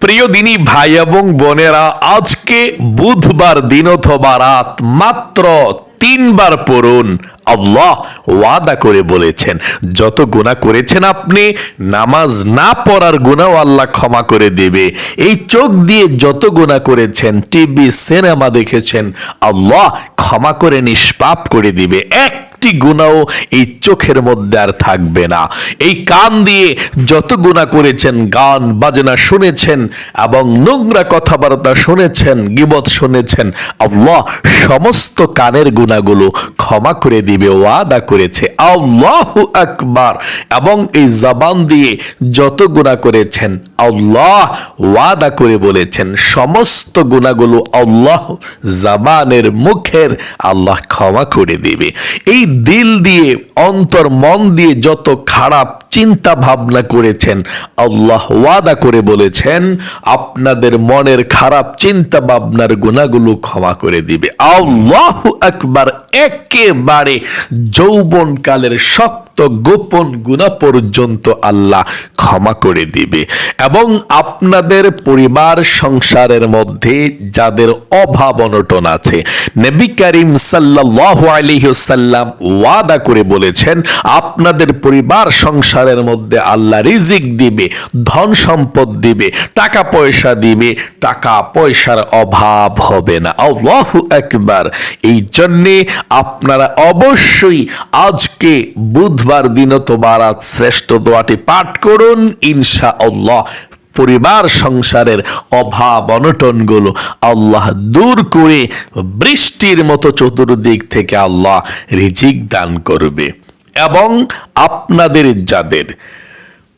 প্রিয় দিনী ভাই এবং বোনেরা, আজকে বুধবার দিন অথবা রাত মাত্র তিনবার পড়ুন। আল্লাহ ওয়াদা করে বলেছেন, যত গুনাহ করেছেন আপনি, নামাজ না পড়ার গুনাও আল্লাহ ক্ষমা করে দেবে। এই চোখ দিয়ে যত গুনাহ করেছেন, টিভি, সিনেমা দেখেছেন, আল্লাহ ক্ষমা করে নিষ্পাপ করে দিবে। এক একটি গুণাও এই চোখের মধ্যে আর থাকবে না। এই কান দিয়ে যত গুণা করেছেন, গান, বাজনা শুনেছেন এবং নোংরা কথাবার্তা শুনেছেন, গিবত শুনেছেন, আল্লাহ সমস্ত কানের গুণাগুলো ক্ষমা করে দিবে, ওয়াদা করেছে। আল্লাহ আকবার। এবং এই জবান দিয়ে যত গুণা করেছেন, আল্লাহ ওয়াদা করে বলেছেন, সমস্ত গুণাগুলো আল্লাহ জবানের মুখের আল্লাহ ক্ষমা করে দিবে। এই দিল দিয়ে, অন্তর মন দিয়ে যত খারাপ চিন্তা ভাবনা করেছেন, আল্লাহ ওয়াদা করে বলেছেন, আপনাদের মনের খারাপ চিন্তা ভাবনার গুণাগুলো ক্ষমা করে দিবে। আল্লাহ একবার একেবারে যৌবনকালের শক্ত গোপন গুণা পর্যন্ত আল্লাহ ক্ষমা করে দিবে। এবং আপনাদের পরিবার সংসারের মধ্যে যাদের অভাব অনটন আছে, নবী করিম সাল্লাল্লাহু আলাইহি সাল্লাম ওয়াদা করে বলেছেন, আপনাদের পরিবার সংসারের মধ্যে আল্লাহ রিজিক দিবে, ধন সম্পদ দিবে, টাকা পয়সা দিবে, টাকা পয়সার অভাব হবে না। আল্লাহু একবার এই জন্যে আপনারা অবশ্যই আজকে বুধবার দিন তোমার শ্রেষ্ঠ দোয়াটি পাঠ করুন ইনশা আল্লাহ পরিবার সংসারের অভাব, অনটনগুলো আল্লাহ দূর করে বৃষ্টির মতো চতুর্দিক থেকে আল্লাহ রিজিক দান করবে। এবং আপনাদের যাদের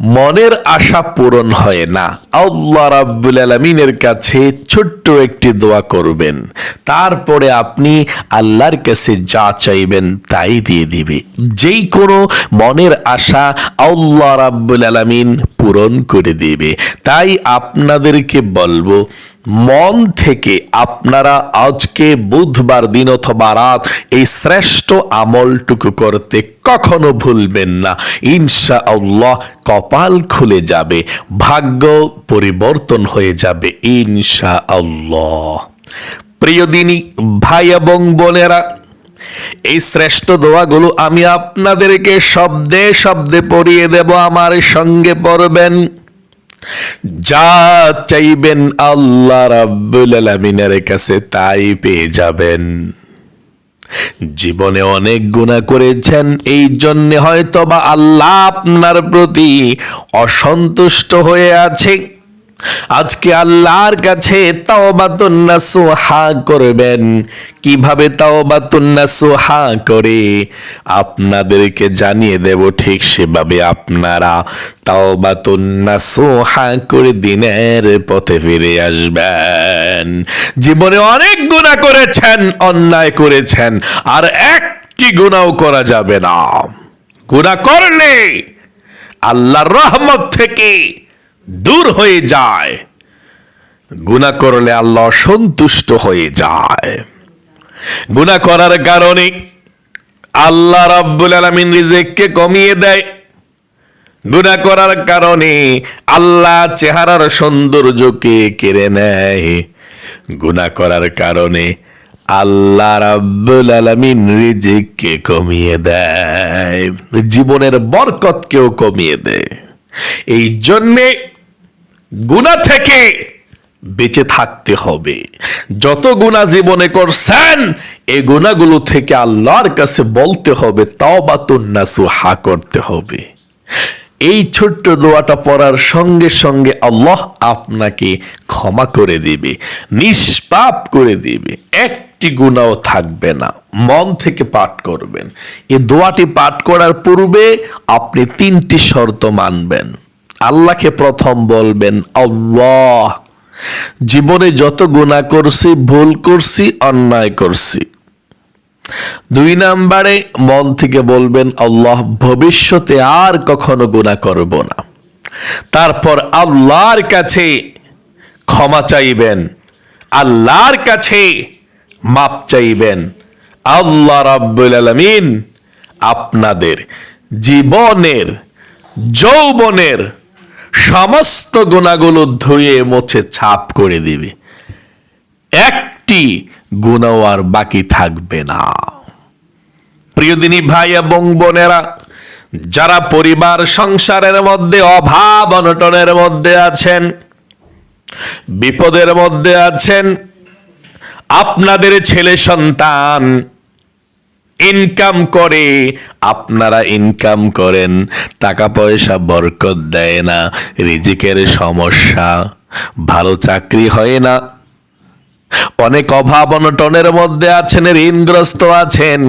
মনের আশা পূরণ হয় না। আল্লাহ রাব্বুল আলমিনের কাছে ছোট্ট একটি দোয়া করবেন। তারপরে আপনি আল্লাহর কাছে যা চাইবেন তাই দিয়ে দিবে। যেই কোনো মনের আশা আল্লাহ রাব্বুল আলমিন পূরণ করে দিবে। তাই আপনাদেরকে বলব মন থেকে আপনারা আজকে বুধবার দিন অথবা রাত এই শ্রেষ্ঠ আমলটুকু করতে কখনো ভুলবেন না। ইনশা আল্লাহ কপাল খুলে যাবে, ভাগ্য পরিবর্তন হয়ে যাবে ইনশা আল্লাহ প্রিয় দিনী, ভাই এবং বোনেরা, এই শ্রেষ্ঠ দোয়াগুলো আমি আপনাদেরকে শব্দে শব্দে পড়িয়ে দেব, আমার সঙ্গে পড়বেন। যা চাইবেন আল্লাহ রাব্বুল আলামিনের কাছে তাই পেয়ে যাবেন। জীবনে অনেক গুণা করেছেন এই জন্যে হয়তো বা আল্লাহ আপনার প্রতি অসন্তুষ্ট হয়ে আছে। আজকে আল্লাহর কাছে তাওবাতুন্না সুহা করবেন। কীভাবে তাওবাতুন্না সুহা করে? আপনাদেরকে জানিয়ে দেব ঠিক সেভাবে আপনারা তাওবাতুন্না সুহা করে দিনের পথে ফিরে আসবেন। জীবনে অনেক গুনাহ করেছেন, অন্যায় করেছেন, আর একটি গুনাও করা যাবে না। গুনাহ করলে আল্লাহর রহমত থেকে দূর হয়ে যায়। গুনাহ করলে আল্লাহ সন্তুষ্ট হয়ে যায়। গুনাহ করার কারণে আল্লাহ রাব্বুল আলামিন রিজিককে কমিয়ে দেয়। গুনাহ করার কারণে আল্লাহ চেহারার সৌন্দর্যকে কেড়ে নেয়। গুনাহ করার কারণে আল্লাহ রাব্বুল আলামিন রিজিককে কমিয়ে দেয়। জীবনের বরকতকেও কমিয়ে দেয়। এই জন্যে গুণা থেকে বেঁচে থাকতে হবে। যত গুণা জীবনে করছেন এই গুণাগুলো থেকে আল্লাহর কাছে বলতে হবে তাওবাতুন্নাসু হা করতে হবে। এই ছোট্ট দোয়াটা পড়ার সঙ্গে সঙ্গে আল্লাহ আপনাকে ক্ষমা করে দিবে, নিষ্পাপ করে দিবে। একটি গুণাও থাকবে না, মন থেকে পাঠ করবেন। এই দোয়াটি পাঠ করার পূর্বে আপনি তিনটি শর্ত মানবেন। আল্লাহকে প্রথম বলবেন আল্লাহ। জীবনে যত গুণা করছি, ভুল করছি, অন্যায় করছি। দুই নাম্বারে মন থেকে বলবেন আল্লাহ, ভবিষ্যতে আর কখনো গুণা করব না। তারপর আল্লাহর কাছে ক্ষমা চাইবেন, আল্লাহর কাছে মাপ চাইবেন। আল্লাহ রাব্বুল আলামিন আপনাদের জীবনের, যৌবনের সমস্ত গুণাগুলো ধুয়ে মুছে ছাপ করে দিবে। একটি গুণাও আর বাকি থাকবে না। প্রিয়দিনী ভাই এবং বোনেরা, যারা পরিবার সংসারের মধ্যে, অভাব অনটনের মধ্যে আছেন, বিপদের মধ্যে আছেন, আপনাদের ছেলে সন্তান ইনকাম করে, আপনারা ইনকাম করেন। টাকা পয়সা বরকত দেয় না, রিজিকের সমস্যা, ভালো চাকরি হয় না। অনেক অভাব অনটনের মধ্যে আছেন, ঋণগ্রস্ত আছেন।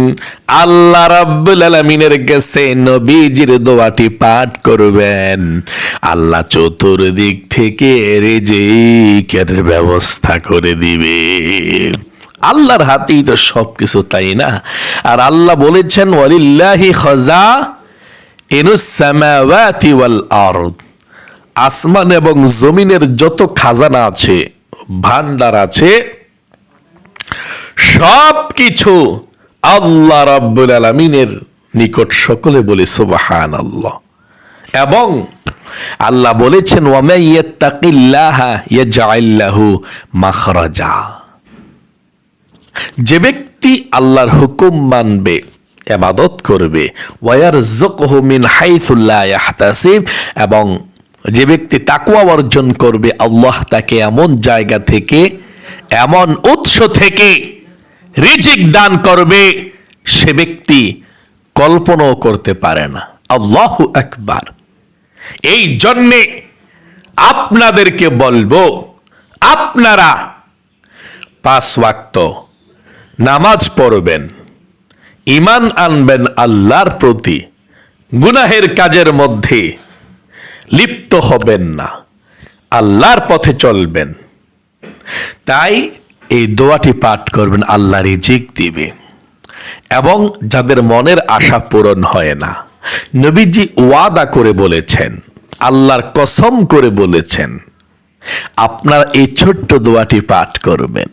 আল্লাহ রাব্বুল আলামিনের কাছে নবীজির দোয়াটি পাঠ করবেন। আল্লাহ চতুর্দিক থেকে রিজিকের ব্যবস্থা করে দিবে আল্লাহর হাতেই তো সবকিছু তাই না? আর আল্লাহ বলেছেন, ওয়ালিল্লাহি খজা ওয়াল আরদ। আসমান এবং জমিনের যত খাজানা আছে, ভান্ডার আছে সব কিছু আল্লাহ রাব্বুল আলামিনের নিকট সকলে বলে সুবহান আল্লাহ এবং আল্লাহ বলেছেন ওয়ামাই ইয়াত্তাকিল্লাহা ইয়াজআল লাহু মাখরাজা। যে ব্যক্তি আল্লাহর হুকুম মানবে এবাদত করবে ওয়ার মিন হাইথুল্লাহ ইয়াহতাসিব, এবং যে ব্যক্তি তাকুয়া অর্জন করবে, আল্লাহ তাকে এমন জায়গা থেকে, এমন উৎস থেকে রিজিক দান করবে, সে ব্যক্তি কল্পনাও করতে পারে না। আল্লাহ একবার এই জন্যে আপনাদেরকে বলব, আপনারা পাঁচ ওয়াক্ত নামাজ পড়বেন। ইমান আনবেন আল্লাহর প্রতি। গুনাহের কাজের মধ্যে লিপ্ত হবেন না। আল্লাহর পথে চলবেন। তাই এই দোয়াটি পাঠ করবেন, আল্লাহ রিজিক দিবে। এবং যাদের মনের আশা পূরণ হয় না, নবীজি ওয়াদা করে বলেছেন, আল্লাহর কসম করে বলেছেন, আপনার এই ছোট্ট দোয়াটি পাঠ করবেন।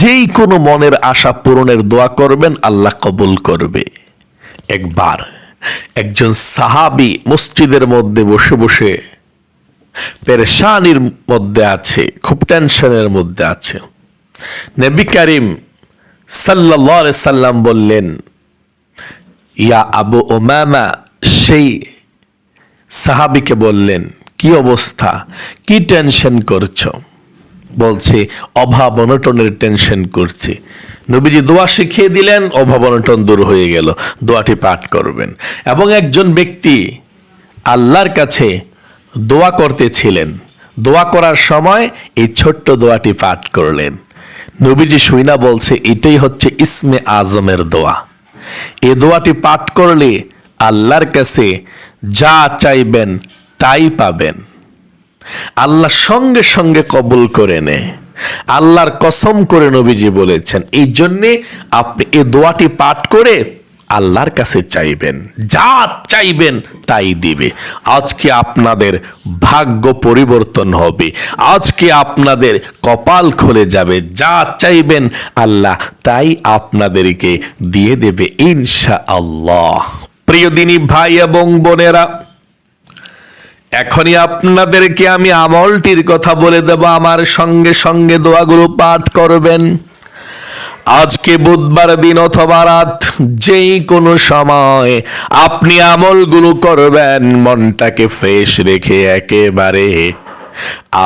যেই কোনো মনের আশা পূরণের দোয়া করবেন, আল্লাহ কবুল করবে। একবার একজন সাহাবি মসজিদের মধ্যে বসে বসে পেরেশানির মধ্যে আছে, খুব টেনশনের মধ্যে আছে। নবী করিম সাল্লাহ সাল্লাম বললেন, ইয়া আবু ওমামা সেই সাহাবিকে বললেন, কি অবস্থা? কি টেনশন করছ? বলছে, অভাব অনটনের টেনশন করছে। নবীজি দোয়া শিখিয়ে দিলেন, অভাব অনটন দূর হয়ে গেল। দোয়াটি পাঠ করবেন। এবং একজন ব্যক্তি আল্লাহর কাছে দোয়া করতেছিলেন দোয়া করার সময় এই ছোট্ট দোয়াটি পাঠ করলেন। নবীজি সুইনা বলছে, এটাই হচ্ছে ইসমে আজমের দোয়া। এ দোয়াটি পাঠ করলে আল্লাহর কাছে যা চাইবেন, তাই পাবেন। আল্লাহ সঙ্গে সঙ্গে কবুল করে নেয় আল্লাহর কসম করে নবীজি বলেছেন, এই জন্যে আপনি এই দোয়াটি পাঠ করে আল্লাহর কাছে চাইবেন। যা চাইবেন তাই দিবে। আজকে আপনাদের ভাগ্য পরিবর্তন হবে। আজকে আপনাদের কপাল খুলে যাবে। যা চাইবেন আল্লাহ তাই আপনাদেরকে দিয়ে দেবে ইনশা আল্লাহ প্রিয় দিনী ভাই এবং বোনেরা এখনই আপনাদেরকে আমি আমলটির কথা বলে দেব। আমার সঙ্গে সঙ্গে দোয়াগুলো পাঠ করবেন। আজকে বুধবার দিন অথবা রাত, যেই কোনো সময় আপনি আমলগুলো করবেন, মনটাকে ফ্রেশ রেখে একেবারে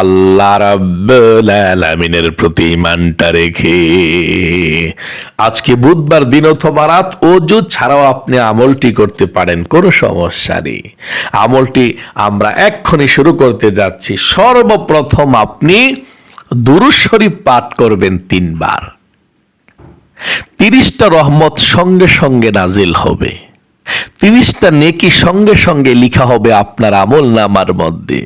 আল্লাহ রাব্বুল আলামিনের প্রতি ইমানটা রেখে। আজকে বুধবার দিন অথবা রাত অজু ছাড়াও আপনি আমলটি করতে পারেন, কোনো সমস্যা নেই। আমলটি আমরা এক্ষুনি শুরু করতে যাচ্ছি। সর্বপ্রথম আপনি দুরুদ শরীফ পাঠ করবেন তিনবার। তিরিশটা রহমত সঙ্গে সঙ্গে নাজিল হবে। তিরিশটা নেকি সঙ্গে সঙ্গে লিখা হবে আপনার আমল নামার মধ্যে।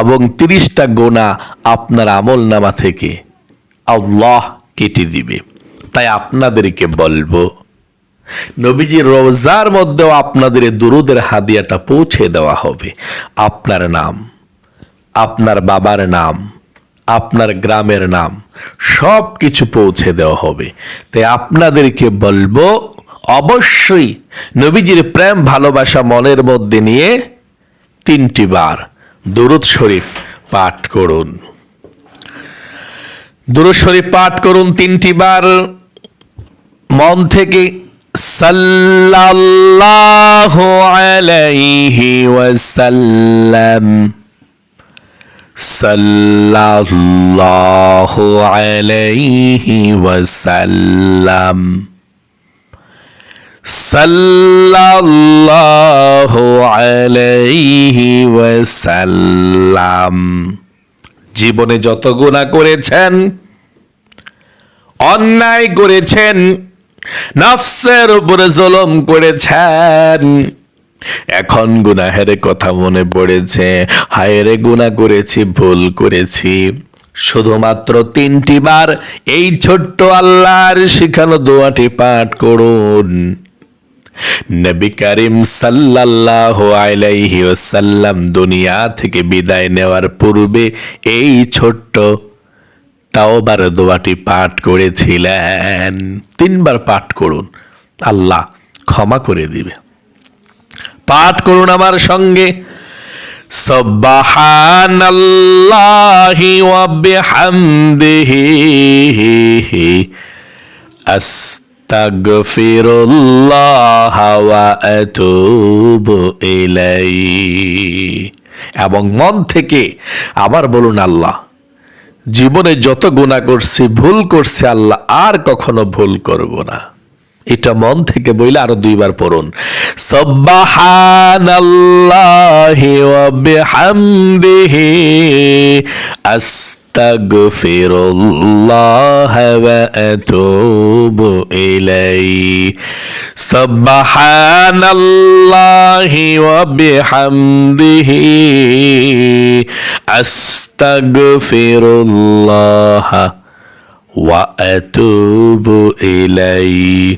এবং তিরিশটা গোনা আপনার আমল নামা থেকে আল্লাহ কেটে দিবে। তাই আপনাদেরকে বলব নবীজির রোজার মধ্যেও আপনাদের দুরুদের হাদিয়াটা পৌঁছে দেওয়া হবে। আপনার নাম, আপনার বাবার নাম, আপনার গ্রামের নাম সব কিছু পৌঁছে দেওয়া হবে। তাই আপনাদেরকে বলব, অবশ্যই নবীজির প্রেম, ভালোবাসা মনের মধ্যে নিয়ে তিনটি বার দুরুদ শরীফ পাঠ করুন। দুরুদ শরীফ পাঠ করুন তিনটি বার। মন থেকে সাল্লাল্লাহু আলাইহি ওয়াসাল্লাম। সাল্লাল্লাহু আলাইহি ওয়াসাল্লাম। সাল্লাল্লাহু আলাইহি ওয়াসাল্লাম। জীবনে যত গুনাহ করেছেন, অন্যায় করেছেন, নফসের উপরে জুলুম করেছেন, এখন গুনাহের কথা মনে পড়েছে, হায় রে গুনাহ করেছি, ভুল করেছি। শুধুমাত্র তিনটি বার এই ছোট্ট আল্লাহর শিখানো দোয়াটি পাঠ করুন। নবী করিম সাল্লাল্লাহু আলাইহি ওয়াসাল্লাম দুনিয়া থেকে বিদায় নেওয়ার পূর্বে এই ছোট্ট তাওবার দোয়াটি পাঠ করেছিলেন। তিনবার পাঠ করুন। আল্লাহ ক্ষমা করে দিবে। পাঠ করুন আমার সঙ্গে। সুবহানাল্লাহি ওয়া বিহামদিহি। আস্তাগফিরুল্লাহ ওয়া আতুবু ইলাইহি। এবং মন থেকে আবার বলুন আল্লাহ, জীবনে যত গুণা করছি, ভুল করছি আল্লাহ, আর কখনো ভুল করব না। এটা মন থেকে বইলে আরও দুইবার পড়ুন। বিহামদিহি আস্তাগফিরুল্লাহ ওয়া আতুবু ইলাইহি সুবহানাল্লাহি ওয়া বিহামদিহি আস্তাগফিরুল্লাহ ওয়া আতুবু ইলাইহি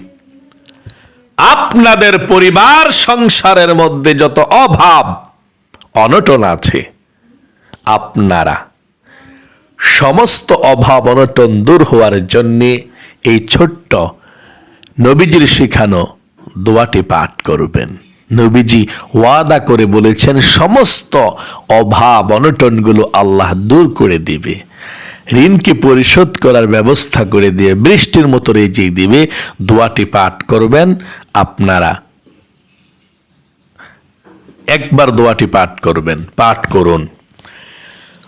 আপনাদের পরিবার সংসারের মধ্যে যত অভাব, অনটন আছে, আপনারা সমস্ত অভাব অনটন দূর হওয়ার জন্যে এই ছোট্ট নবীজির শিখানো দোয়াটি পাঠ করবেন। নবীজি ওয়াদা করে বলেছেন, সমস্ত অভাব অনটনগুলো আল্লাহ দূর করে দিবে। ঋণকে পরিশোধ করার ব্যবস্থা করে দিয়ে বৃষ্টির মতো রেজেই দিবে। দোয়াটি পাঠ করবেন আপনারা। একবার দোয়াটি পাঠ করবেন, পাঠ করুন।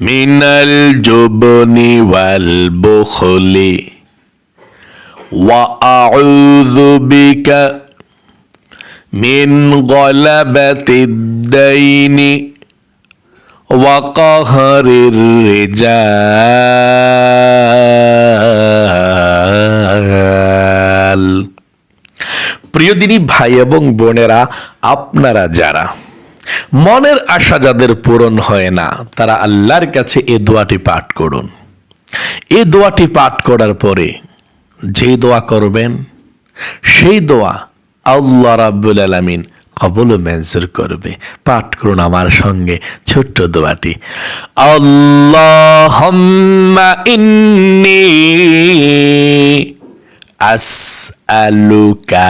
من الجبن والبخل وأعوذ بك من غلبة الدين وقهر الرجال প্রিয় দিনী ভাই এবং বোনেরা আপনারা যারা মনের আশা যাদের পূরণ হয় না, তারা আল্লাহর কাছে এ দোয়াটি পাঠ করুন। এ দোয়াটি পাঠ করার পরে যে দোয়া করবেন, সেই দোয়া আল্লাহ রাব্বুল আলামিন কবল মঞ্জুর করবে। পাঠ করুন আমার সঙ্গে ছোট্ট দোয়াটি। ইন্নি আসআলুকা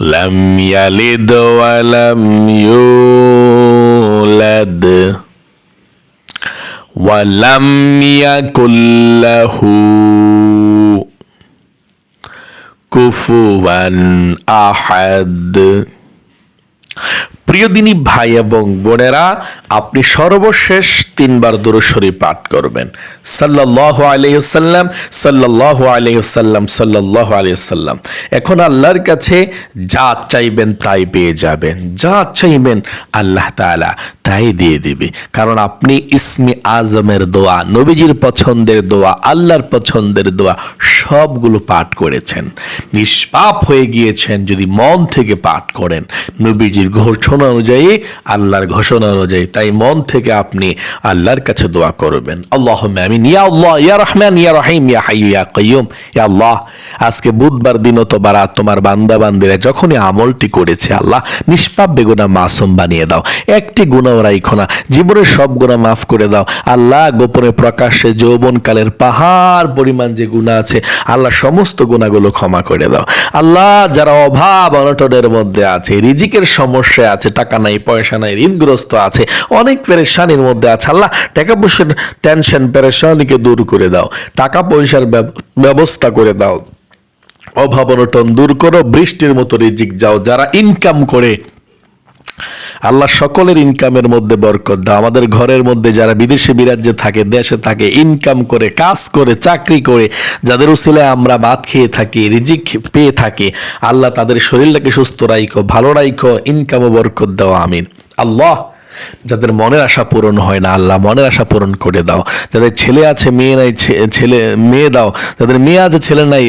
লাম ইয়ালিদ ওয়া লাম ইউলাদ ওয়া লাম ইয়াকুল্লাহু কুফুয়ান আহাদ প্রিয় দিনী ভাই এবং বোনেরা, আপনি সর্বশেষ তিনবার দুরুশরী পাঠ করবেন। সাল্লাহ আলাইসাল্লাম সাল্লাহ আলাইসাল্লাম সাল্লাহ আলাইসাল্লাম এখন আল্লাহর কাছে যা চাইবেন তাই পেয়ে যাবেন। যা চাইবেন আল্লাহ তাআলা তাই দিয়ে দিবে। কারণ আপনি ইসমি আজমের দোয়া, নবীজির পছন্দের দোয়া, আল্লাহর পছন্দের দোয়া সবগুলো পাঠ করেছেন। নিষ্পাপ হয়ে গিয়েছেন যদি মন থেকে পাঠ করেন। নবীজির ঘোষণা অনুযায়ী, আল্লাহর ঘোষণা অনুযায়ী তাই মন থেকে আপনি আল্লাহর কাছে দোয়া করবেন। আল্লাহ আমিন। ইয়া আল্লাহ, ইয়া রহমান, ইয়া রহিম, ইয়া হাই ইয়া কয়ুম ইয়া আল্লাহ, আজকে বুধবার দিন তো বারা তোমার বান্দা বান্দিরা যখনই আমলটি করেছে, আল্লাহ নিষ্পাপ বেগুনা মাসুম বানিয়ে দাও। একটি গুণাও রাইখো না, জীবনের সব গুণা মাফ করে দাও। আল্লাহ গোপনে প্রকাশ্যে যৌবনকালের পাহাড় পরিমাণ যে গুণা আছে, আল্লাহ সমস্ত গুণাগুলো ক্ষমা করে দাও। আল্লাহ যারা অভাব অনটনের মধ্যে আছে, রিজিকের সমস্যা আছে, টাকা নাই, পয়সা নাই, ঋণগ্রস্ত আছে, অনেক পেরেশানির মধ্যে আছে আল্লাহ টাকা পয়সার টেনশন পেরেশানিকে দূর করে দাও। টাকা পয়সার ব্যবস্থা করে দাও। অভাব অনটন দূর করো, বৃষ্টির মতো রিজিক যাও। যারা ইনকাম করে, আল্লাহ সকলের ইনকামের মধ্যে বরকত দাও। আমাদের ঘরের মধ্যে যারা বিদেশে বিরাজ্যে থাকে, দেশে থাকে ইনকাম করে, কাজ করে, চাকরি করে, যাদের উসিলায় আমরা ভাত খেয়ে থাকি, রিজিক পেয়ে থাকি, আল্লাহ তাদের শরীরটাকে সুস্থ রাইখো, ভালো রাইখো ইনকামও বরকত দাও, আমিন। আল্লাহ যাদের মনের আশা পূরণ হয় না, আল্লাহ মনের আশা পূরণ করে দাও। যাদের ছেলে আছে, মেয়ে নাই ছেলে মেয়ে দাও। যাদের মেয়ে আছে, ছেলে নাই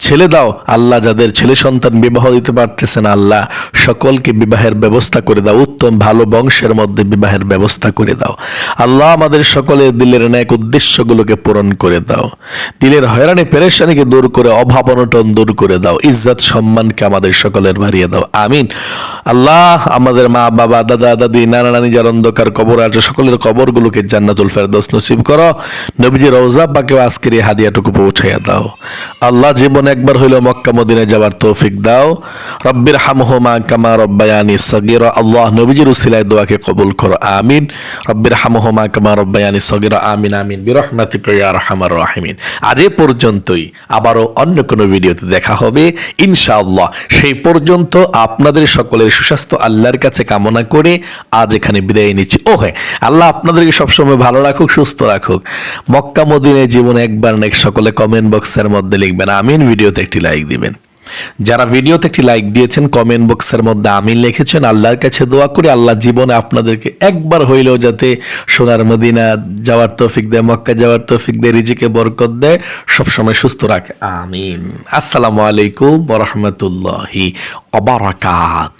ছেলে দাও। আল্লাহ যাদের ছেলে সন্তান বিবাহ দিতে পারতেছে না আল্লাহ সকলকে বিবাহের ব্যবস্থা করে দাও। উত্তম ভালো বংশের মধ্যে বিবাহের ব্যবস্থা করে দাও। আল্লাহ আমাদের সকলের দিলের ন্যাক উদ্দেশ্যগুলোকে পূরণ করে দাও। দিলের হয়রানি, পেরেশানিকে দূর করে, অভাব অনটন দূর করে দাও। ইজ্জত, সম্মানকে আমাদের সকলের বাড়িয়ে দাও। আমিন। আল্লাহ আমাদের মা, বাবা, দাদা, দাদি, নানা, নানি, যার অন্ধকার কবর আছে, সকলের কবরগুলোকে জান্নাতুল ফেরদৌস নসিব করো। নবীজি রওজা পাকে আজকের এই হাদিয়াটুকু পৌঁছাইয়া দাও। আল্লাহ জীবন একবার হইল মক্কা মদিনায় যাওয়ার তৌফিক দাও। রব্বির হামহুমা কামা রব্বায়ানি সগীরা। আল্লাহ নবীজির উসিলায় দোয়াকে কবুল করো। আমিন। রব্বির হামহুমা কামা রব্বায়ানি সগীরা। আমিন আমিন। বিরহমাতিকা ইয়া আরহামার রাহিমিন। আজ এ পর্যন্তই। আবারও অন্য কোনো ভিডিওতে দেখা হবে। ইনশাআল্লাহ। সেই পর্যন্ত আপনাদের সকলের সুস্বাস্থ্য আল্লাহর কাছে কামনা করে আজ এখানে বিদায় নিচ্ছি। ও হ্যাঁ আল্লাহ আপনাদেরকে সবসময় ভালো রাখুক, সুস্থ রাখুক। মক্কা মদিনায় জীবনে একবার নেক সকলে কমেন্ট বক্সের মধ্যে লিখবেন। আমিন ভিডিওতে একটি লাইক দিবেন। যারা ভিডিওতে একটি লাইক দিয়েছেন কমেন্ট বক্সের মধ্যে আমিন লিখেছেন, আল্লাহর কাছে দোয়া করি, আল্লাহ জীবনে আপনাদেরকে একবার হইলেও যাতে সোনার মদিনা যাওয়ার তৌফিক দেয়, মক্কা যাওয়ার তৌফিক দেয়, রিজিকে বরকত দেয়, সবসময় সুস্থ রাখে। আমিন। আসসালামু আলাইকুম রহমতুল্লাহি অবরাকাত